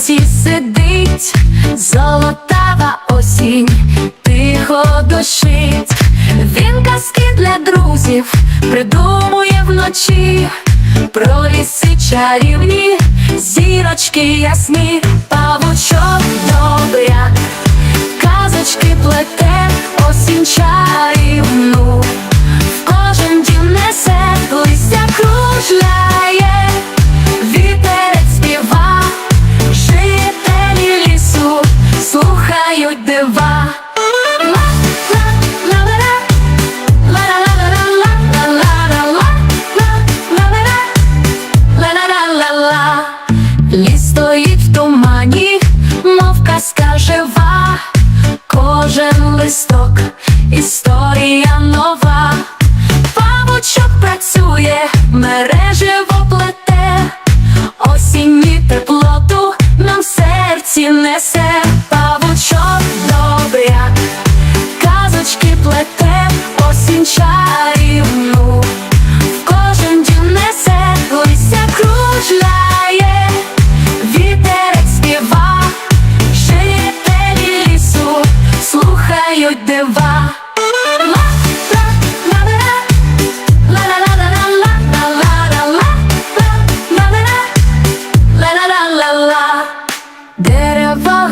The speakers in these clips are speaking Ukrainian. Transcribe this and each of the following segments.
лавиці сидить, золотава осінь, тихо душить. Він казки для друзів придумує вночі, про ліси чарівні, зірочки ясні, павучок добряк, тумані, мовка скажева, кожен листок.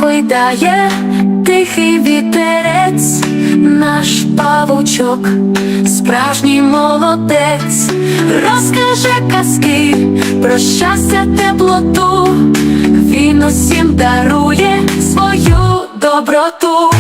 Гойдає тихий вітерець, наш павучок, справжній молодець, розкаже казки про щастя, теплоту, він усім дарує свою доброту.